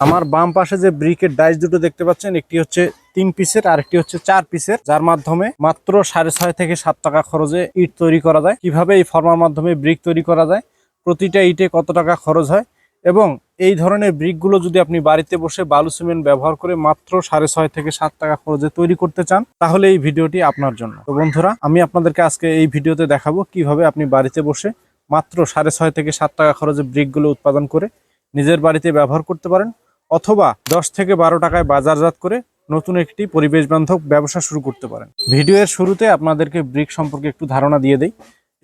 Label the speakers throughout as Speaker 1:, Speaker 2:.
Speaker 1: আমার বাম পাশে যে ব্রিকের ডাইস দুটো দেখতে পাচ্ছেন, একটি হচ্ছে তিন পিসের আর একটি হচ্ছে চার পিসের, যার মাধ্যমে মাত্র সাড়ে ছয় থেকে সাত টাকা খরচে ইট তৈরি করা যায়। কীভাবে এই ফর্মার মাধ্যমে ব্রিক তৈরি করা যায়, প্রতিটা ইটে কত টাকা খরচ হয় এবং এই ধরনের ব্রিকগুলো যদি আপনি বাড়িতে বসে বালু সিমেন্ট ব্যবহার করে মাত্র সাড়ে ছয় থেকে সাত টাকা খরচে তৈরি করতে চান, তাহলে এই ভিডিওটি আপনার জন্য। তো বন্ধুরা, আমি আপনাদেরকে আজকে এই ভিডিওতে দেখাবো কীভাবে আপনি বাড়িতে বসে মাত্র সাড়ে ছয় থেকে সাত টাকা খরচে ব্রিকগুলো উৎপাদন করে নিজের বাড়িতে ব্যবহার করতে পারেন। অথবা দশ থেকে বারো টাকায় বাজারজাত করে নতুন একটি পরিবেশ বান্ধব ব্যবসা শুরু করতে পারেন। ভিডিওর শুরুতে আপনাদেরকে ব্রিক সম্পর্কে একটু ধারণা দিয়ে দেই।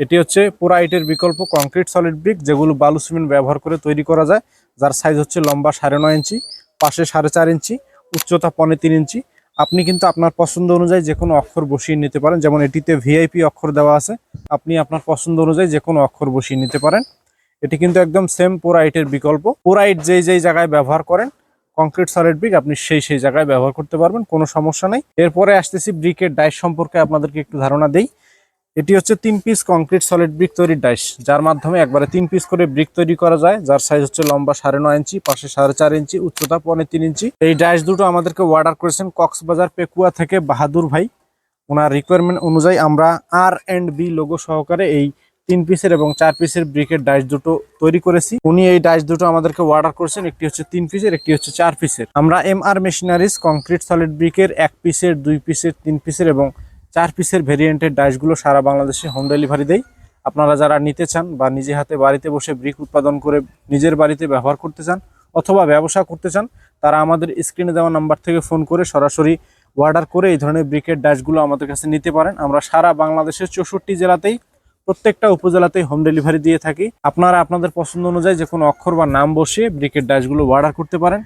Speaker 1: এটি হচ্ছে পোরাইটের বিকল্প কংক্রিট সলিড ব্রিক, যেগুলো বালু সিমেন্ট ব্যবহার করে তৈরি করা যায়। যার সাইজ হচ্ছে লম্বা সাড়ে নয় ইঞ্চি, পাশে সাড়ে চার ইঞ্চি, উচ্চতা পনে তিন ইঞ্চি। আপনি কিন্তু আপনার পছন্দ অনুযায়ী যে কোনো অক্ষর বসিয়ে নিতে পারেন। যেমন এটিতে ভিআইপি অক্ষর দেওয়া আছে। আপনি আপনার পছন্দ অনুযায়ী যে কোনো অক্ষর বসিয়ে নিতে পারেন। এটি কিন্তু একদম সেম পোরাইটের বিকল্প। পোরাইট যেই যেই জায়গায় ব্যবহার করেন কংক্রিট সলিড ব্রিক আপনি সেই সেই জায়গায় ব্যবহার করতে পারবেন, কোনো সমস্যা নেই। এরপরে আসতেছি ব্রিকের ডাইস সম্পর্কে আপনাদেরকে একটু ধারণা দেই। এটি হচ্ছে তিন পিস কংক্রিট সলিড ব্রিক তৈরির ডাইস যার মাধ্যমে একবারে তিন পিস করে ব্রিক তৈরি করা যায়, যার সাইজ হচ্ছে লম্বা সাড়ে নয় ইঞ্চি, পাশে সাড়ে চার ইঞ্চি, উচ্চতা পৌনে তিন ইঞ্চি। এই ডাইস দুটো আমাদেরকে অর্ডার করেছেন কক্সবাজার পেকুয়া থেকে বাহাদুর ভাই। ওনার রিকোয়ারমেন্ট অনুযায়ী আমরা আর এন্ড বি লোগো সহকারে এই তিন পিসের এবং চার পিসের ব্রিকের ডাইস দুটো তৈরি করেছি। উনি এই ডাইস দুটো আমাদেরকে অর্ডার করেছেন। একটি হচ্ছে তিন পিসের একটি হচ্ছে চার পিসের আমরা M R machineries concrete solid ব্রিকের এক পিসের দুই পিসের তিন পিসের এবং চার পিসের ভেরিয়েন্টের ডাইসগুলো সারা বাংলাদেশে হোম ডেলিভারি দেয় আপনারা যারা নিতে চান বা নিজে হাতে বাড়িতে বসে ব্রিক উৎপাদন করে নিজের বাড়িতে ব্যবহার করতে চান অথবা ব্যবসা করতে চান, তারা আমাদের স্ক্রিনে দেওয়া নাম্বার থেকে ফোন করে সরাসরি অর্ডার করে এই ধরনের ব্রিকের ডাইসগুলো আমাদের কাছে নিতে পারেন। আমরা সারা বাংলাদেশের চৌষট্টি জেলাতেই প্রত্যেকটা উপজেলাতেই হোম ডেলিভারি দিয়ে থাকি। আপনারা আপনাদের পছন্দ অনুযায়ী যে কোনো অক্ষর বা নাম বসিয়ে ব্রিকের ডাইসগুলো অর্ডার করতে পারেন।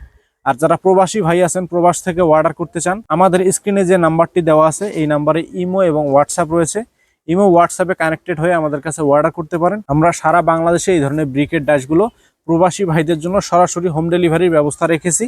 Speaker 1: আর যারা প্রবাসী ভাই আছেন, প্রবাস থেকে অর্ডার করতে চান, আমাদের স্ক্রিনে যে নাম্বারটি দেওয়া আছে, এই নাম্বারে ইমো এবং হোয়াটসঅ্যাপ রয়েছে। ইমো, হোয়াটসঅ্যাপে কানেক্টেড হয়ে আমাদের কাছে অর্ডার করতে পারেন। আমরা সারা বাংলাদেশে এই ধরনের ব্রিকের ডাইসগুলো প্রবাসী ভাইদের জন্য সরাসরি হোম ডেলিভারির ব্যবস্থা রেখেছি।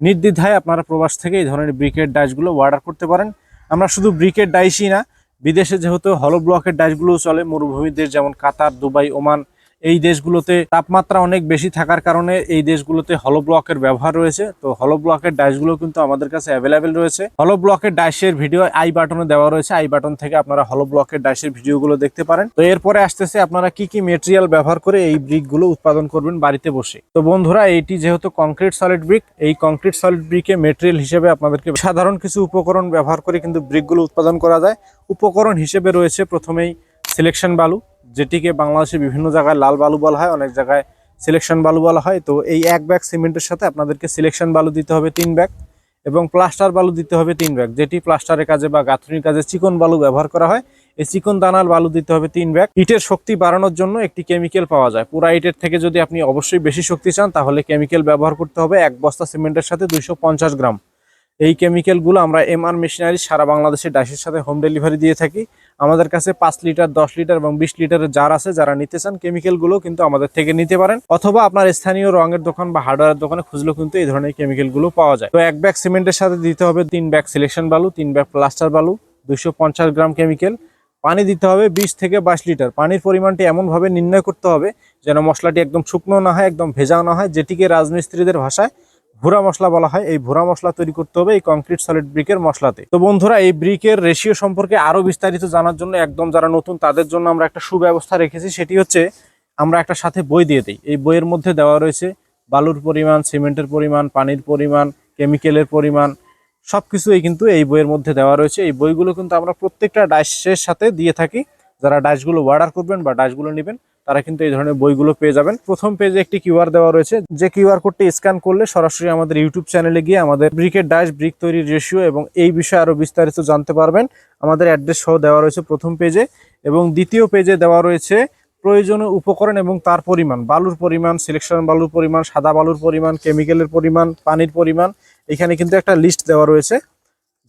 Speaker 1: নির্দ্বিধায় আপনারা প্রবাস থেকে এই ধরনের ব্রিকের ডাইসগুলো অর্ডার করতে পারেন। আমরা শুধু ব্রিকের ডাইসই না বিদেশে যেহেতু হলো ব্লকের ডাইসগুলো চলে মরুভূমির দেশ যেমন কাতার দুবাই ওমান এই দেশগুলোতে তাপমাত্রা অনেক বেশি থাকার কারণে এই দেশগুলোতে হলো ব্লকের ব্যবহার রয়েছে। তো হলো ব্লকের ডাইসগুলো কিন্তু আমাদের কাছে অ্যাভেলেবেল রয়েছে। হলো ব্লকের ডাইসের ভিডিও আই বাটনে দেওয়া রয়েছে। আই বাটন থেকে আপনারা হলো ব্লকের ডাইসের ভিডিওগুলো দেখতে পারেন। তো এরপরে আসতেছে আপনারা কি কি মেটেরিয়াল ব্যবহার করে এই ব্রিকগুলো উৎপাদন করবেন বাড়িতে বসে। তো বন্ধুরা এইটি যেহেতু কংক্রিট সলিড ব্রিক এই কংক্রিট সলিড ব্রিকে মেটেরিয়াল হিসেবে আপনাদেরকে সাধারণ কিছু উপকরণ ব্যবহার করে কিন্তু ব্রিকগুলো উৎপাদন করা যায়। উপকরণ হিসেবে রয়েছে প্রথমেই সিলেকশন বালু। যেটিকে বাংলাদেশে বিভিন্ন জায়গায় লাল বালু বলা হয়, অনেক জায়গায় সিলেকশন বালু বলা হয়। তো এই এক ব্যাগ সিমেন্টের সাথে আপনাদেরকে সিলেকশন বালু দিতে হবে তিন ব্যাগ এবং প্লাস্টার বালু দিতে হবে তিন ব্যাগ যেটি প্লাস্টারের কাজে বা গাঁথনির কাজে চিকন বালু ব্যবহার করা হয়। এই চিকন দানার বালু দিতে হবে তিন ব্যাগ ইটের শক্তি বাড়ানোর জন্য একটি কেমিক্যাল পাওয়া যায়। পুরা ইটের থেকে যদি আপনি অবশ্যই বেশি শক্তি চান, তাহলে কেমিক্যাল ব্যবহার করতে হবে। এক বস্তা সিমেন্টের সাথে দুইশো পঞ্চাশ গ্রাম। এই কেমিক্যালগুলো আমরা এমআর মেশিনারি সারা বাংলাদেশে ডাইসের সাথে হোম ডেলিভারি দিয়ে থাকি। আমাদের কাছে পাঁচ লিটার, দশ লিটার এবং বিশ লিটারের জার আছে। যারা নিতে চান কেমিক্যালগুলো কিন্তু আমাদের থেকে নিতে পারেন। অথবা আপনার স্থানীয় রঙের দোকান বা হার্ডওয়্যার দোকানে খুঁজলেও কিন্তু এই ধরনের কেমিক্যালগুলো পাওয়া যায়। তো এক ব্যাগ সিমেন্টের সাথে দিতে হবে তিন ব্যাগ সিলেকশন বালু, তিন ব্যাগ প্লাস্টার বালু, দুইশো পঞ্চাশ গ্রাম কেমিক্যাল পানি দিতে হবে বিশ থেকে বাইশ লিটার। পানির পরিমাণটি এমনভাবে নির্ণয় করতে হবে যেন মশলাটি একদম শুকনো না হয়, একদম ভেজাও না হয়, যেটিকে রাজমিস্ত্রিদের ভাষায় ভুরা মশলা বলা হয়। এই ভুরা মশলা তৈরি করতে হবে এই কংক্রিট সলিড ব্রিকের মশলাতে। তো বন্ধুরা, এই ব্রিকের রেশিও সম্পর্কে আরও বিস্তারিত জানার জন্য একদম যারা নতুন, তাদের জন্য আমরা একটা সুব্যবস্থা রেখেছি। সেটি হচ্ছে, আমরা একটা সাথে বই দিয়ে দিই। এই বইয়ের মধ্যে দেওয়া রয়েছে, বালুর পরিমাণ, সিমেন্টের পরিমাণ, পানির পরিমাণ কেমিক্যালের পরিমাণ সবকিছুই কিন্তু এই বইয়ের মধ্যে দেওয়া রয়েছে। এই বইগুলো কিন্তু আমরা প্রত্যেকটা ডাইসের সাথে দিয়ে থাকি। যারা ডাইসগুলো অর্ডার করবেন বা ডাইসগুলো নেবেন তারা কিন্তু এই ধরনের বইগুলো পেয়ে যাবেন। প্রথম পেজে একটি কিউআর দেওয়া রয়েছে। যে কিউআর কোডটি স্ক্যান করলে সরাসরি আমাদের ইউটিউব চ্যানেলে গিয়ে আমাদের ব্রিকের ডাইস ব্রিক তৈরির রেশিও এবং এই বিষয়ে আরও বিস্তারিত জানতে পারবেন। আমাদের অ্যাড্রেস সহ দেওয়া রয়েছে প্রথম পেজে এবং দ্বিতীয় পেজে দেওয়া রয়েছে প্রয়োজনীয় উপকরণ এবং তার পরিমাণ। বালুর পরিমাণ সিলেকশন বালুর পরিমাণ, সাদা বালুর পরিমাণ কেমিক্যালের পরিমাণ, পানির পরিমাণ। এখানে কিন্তু একটা লিস্ট দেওয়া রয়েছে।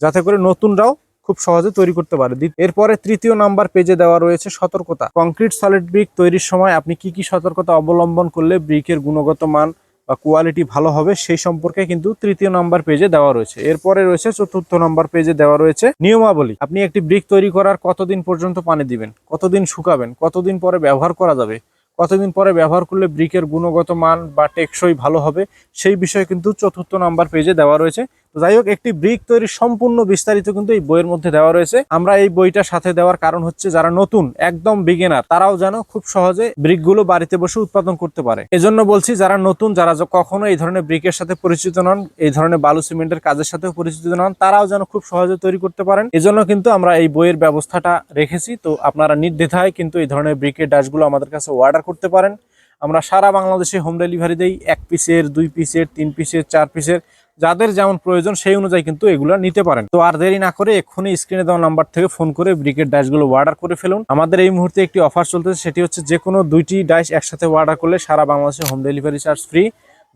Speaker 1: যাতে করে নতুনরাও খুব সহজে তৈরি করতে পারে। এরপরে তৃতীয় নাম্বার পেজে দেওয়া রয়েছে সতর্কতা। কংক্রিট সলিড ব্রিক তৈরির সময় আপনি কি কি সতর্কতা অবলম্বন করলে ব্রিকের গুণগত মান বা কোয়ালিটি ভালো হবে সেই সম্পর্কে কিন্তু তৃতীয় নাম্বার পেজে দেওয়া রয়েছে। এরপরে রয়েছে চতুর্থ নাম্বার পেজে দেওয়া রয়েছে নিয়মাবলী। আপনি একটি ব্রিক তৈরি করার কতদিন পর্যন্ত পানি দিবেন? কতদিন শুকাবেন? কতদিন পরে ব্যবহার করা যাবে? কতদিন পরে ব্যবহার করলে ব্রিকের গুণগত মান বা টেকসই ভালো হবে? সেই বিষয়ে কিন্তু চতুর্থ নাম্বার পেজে দেওয়া রয়েছে। তো যাই হোক, একটি ব্রিক তৈরির সম্পূর্ণ বিস্তারিত কিন্তু এই বইয়ের মধ্যে দেওয়া রয়েছে। আমরা এই বইটা সাথে দেওয়ার কারণ হচ্ছে যারা নতুন, একদম বিগিনার তারাও যেন খুব সহজে ব্রিকগুলো বাড়িতে বসে উৎপাদন করতে পারে। এজন্য বলছি, যারা নতুন, যারা কখনো এই ধরনের ব্রিকের সাথে পরিচিত নন, এই ধরনের বালু সিমেন্টের কাজের সাথে পরিচিত নন, তারাও যেন খুব সহজে তৈরি করতে পারেন। এজন্য কিন্তু আমরা এই বইয়ের ব্যবস্থাটা রেখেছি। তো আপনারা নির্দ্বিধায় কিন্তু এই ধরনের ব্রিকের ডাশগুলো আমাদের কাছে অর্ডার করতে পারেন। আমরা সারা বাংলাদেশে হোম ডেলিভারি দেই। এক পিসের দুই পিসের তিন পিসের চার পিসের যাদের যেমন প্রয়োজন সেই অনুযায়ী কিন্তু এগুলো নিতে পারেন। তো আর দেরি না করে এক্ষুনি স্ক্রিনে দেওয়া নাম্বার থেকে ফোন করে ব্রিকেট ডাইসগুলো অর্ডার করে ফেলুন। আমাদের এই মুহূর্তে একটি অফার চলতেছে, সেটি হচ্ছে যে কোনো দুইটি ডাইস একসাথে অর্ডার করলে সারা বাংলাদেশে হোম ডেলিভারি চার্জ ফ্রি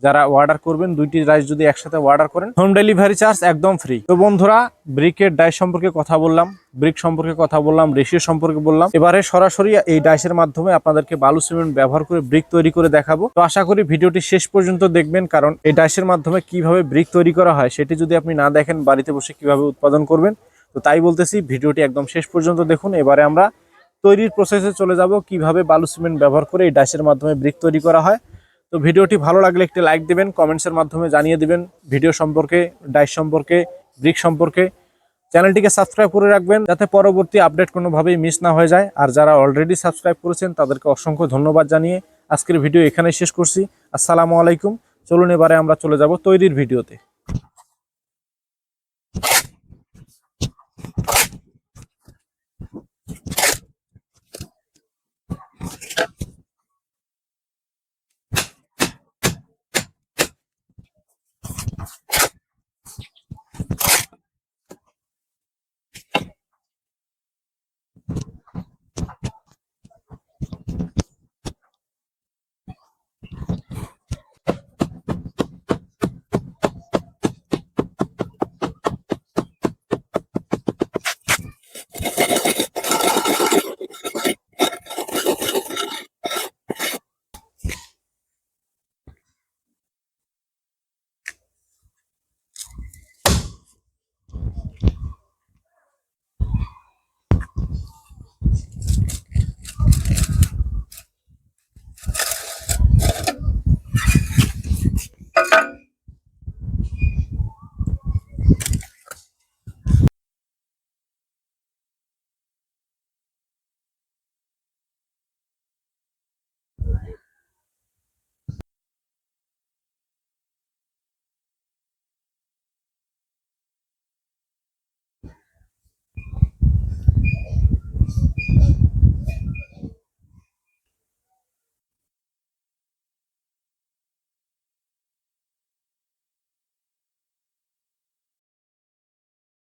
Speaker 1: যারা অর্ডার করবেন, দুইটি রাইস যদি একসাথে অর্ডার করেন হোম ডেলিভারি চার্জ একদম ফ্রি তো বন্ধুরা ব্রিকের ডাইস সম্পর্কে কথা বললাম ব্রিক সম্পর্কে কথা বললাম রেশিও সম্পর্কে বললাম। এবারে সরাসরি এই ডাইসের মাধ্যমে আপনাদেরকে বালু সিমেন্ট ব্যবহার করে ব্রিক তৈরি করে দেখাবো। তো আশা করি ভিডিওটি শেষ পর্যন্ত দেখবেন, কারণ এই ডাইসের মাধ্যমে কীভাবে ব্রিক তৈরি করা হয়, সেটি যদি আপনি না দেখেন, বাড়িতে বসে কীভাবে উৎপাদন করবেন। তো তাই বলতেছি, ভিডিওটি একদম শেষ পর্যন্ত দেখুন। এবারে আমরা তৈরির প্রসেসে চলে যাব, কীভাবে বালু সিমেন্ট ব্যবহার করে এই ডাইসের মাধ্যমে ব্রিক তৈরি করা হয়। তো ভিডিওটি ভালো লাগলে একটি লাইক দেবেন কমেন্টসের মাধ্যমে জানিয়ে দেবেন ভিডিও সম্পর্কে ডাইস সম্পর্কে ব্রিক সম্পর্কে। চ্যানেলটিকে সাবস্ক্রাইব করে রাখবেন যাতে পরবর্তী আপডেট কোনোভাবেই মিস না হয়ে যায়। আর যারা অলরেডি সাবস্ক্রাইব করেছেন, তাদেরকে অসংখ্য ধন্যবাদ জানিয়ে আজকের ভিডিও এখানেই শেষ করছি। আসসালামু আলাইকুম। চলুন এবারে আমরা চলে যাব তৈরির ভিডিওতে।